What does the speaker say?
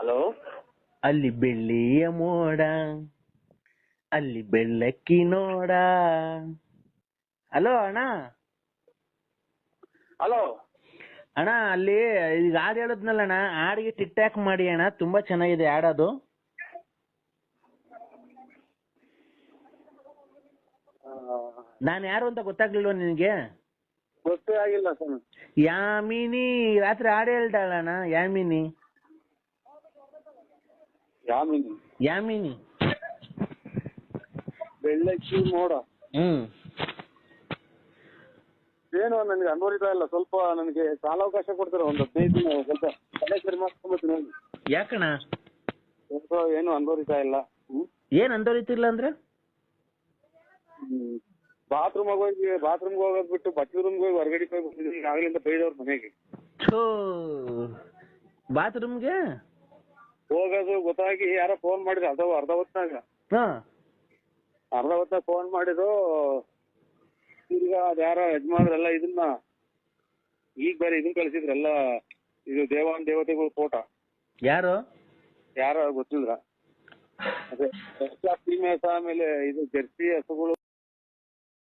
Hello ಅಲ್ಲಿ ಬೆಳ್ಳಿಯ ಮೋಡ ಅಲ್ಲಿ ಬೆಳ್ಳಕ್ಕಿ ನೋಡ. ಹಲೋ ಅಣ್ಣ? ಹಲೋ ಅಣ್ಣ ಅಲ್ಲಿ ಈಗ ಹಾಡು ಹೇಳಿದ್ನಲ್ಲ ಅಣ್ಣ ಹಾಡಿಗೆ ಟಿಕ್ ಟಾಕ್ ಮಾಡಿ ಅಣ್ಣ ತುಂಬಾ ಚೆನ್ನಾಗಿದೆ ಹಾಡೋದು ನಾನು ಯಾರು ಅಂತ ಗೊತ್ತಾಗ್ಲಿಲ್ವ ನಿನಗೆ? ಗೊತ್ತೇ ಆಗಿಲ್ಲ ಯಾಮಿನಿ ರಾತ್ರಿ ಹಾಡು ಹೇಳ್ದಾಳಣ್ಣ ಯಾಮಿನಿ. ಯಾಮಿನಿ. ಯಾಮಿನಿ. ಬೆಳ್ಳಕ್ಕಿ ಮೋಡ. ಹ್ಮ್. ಏನು ನನಗೆ ಅನ್ವರಿತಾ ಇಲ್ಲ. ಸ್ವಲ್ಪ ನನಗೆ ಕಾಲಾವಕಾಶ ಕೊಡ್ತಾರೆ? ಒಂದು ಹದಿನೈದು ದಿನ ಸ್ವಲ್ಪ ತಲೆ ಸರಿ ಮಾಡ್ಕೊಂಬತ್ತೀನಿ ಹೋಗಿ. ಯಾಕಣ್ಣ? ಸ್ವಲ್ಪ ಏನು ಅನ್ವರಿತಾ ಇಲ್ಲ. ಹ್ಮ್? ಏನ್ ಅಂದೋರಿತಿಲ್ಲ ಅಂದ್ರೆ? ಬಾತ್ರೂಮ್ ಹೋಗಿ ಬಾತ್ರೂಮ್ ಹೋಗೋದ್ ಬಿಟ್ಟು ಬಟ್ಟೆ ರೂಮ್ಗೆ ಹೋಗಿ ಹೊರಗಡೆ ಹೋಗಿ ಬಂದಿದ್ದೀನಿ ಆಗ್ಲಿಂದ ಬೈದವ್ರು ಮನೆಗೆ. ಥೂ. ಬಾತ್ರೂಮ್ಗೆ ಹೋಗೋದು ಗೊತ್ತಾಗಿ ಯಾರೋ ಫೋನ್ ಮಾಡಿದ್ರು ಅರ್ಧ ಅರ್ಧ ಹೊತ್ನಾಗ. ಹಾ. ಅರ್ಧ ಹೊತ್ತಾಗ ಫೋನ್ ಮಾಡಿದ್ರು ಈಗ ಅದ್ಯಾರೋ ಯಜಮಾನ್ರೆಲ್ಲ ಇದನ್ನ ಈಗ ಬೇರೆ ಇದನ್ನ ಕಳಿಸಿದ್ರಲ್ಲ ಇದು ದೇವಾನ್ ದೇವತೆಗಳ ಫೋಟೋ. ಯಾರು? ಯಾರೋ ಗೊತ್ತಿಲ್ಲ ಅದೇ ಆಮೇಲೆ ಇದು ಜರ್ಸಿ ಹಸುಗಳು.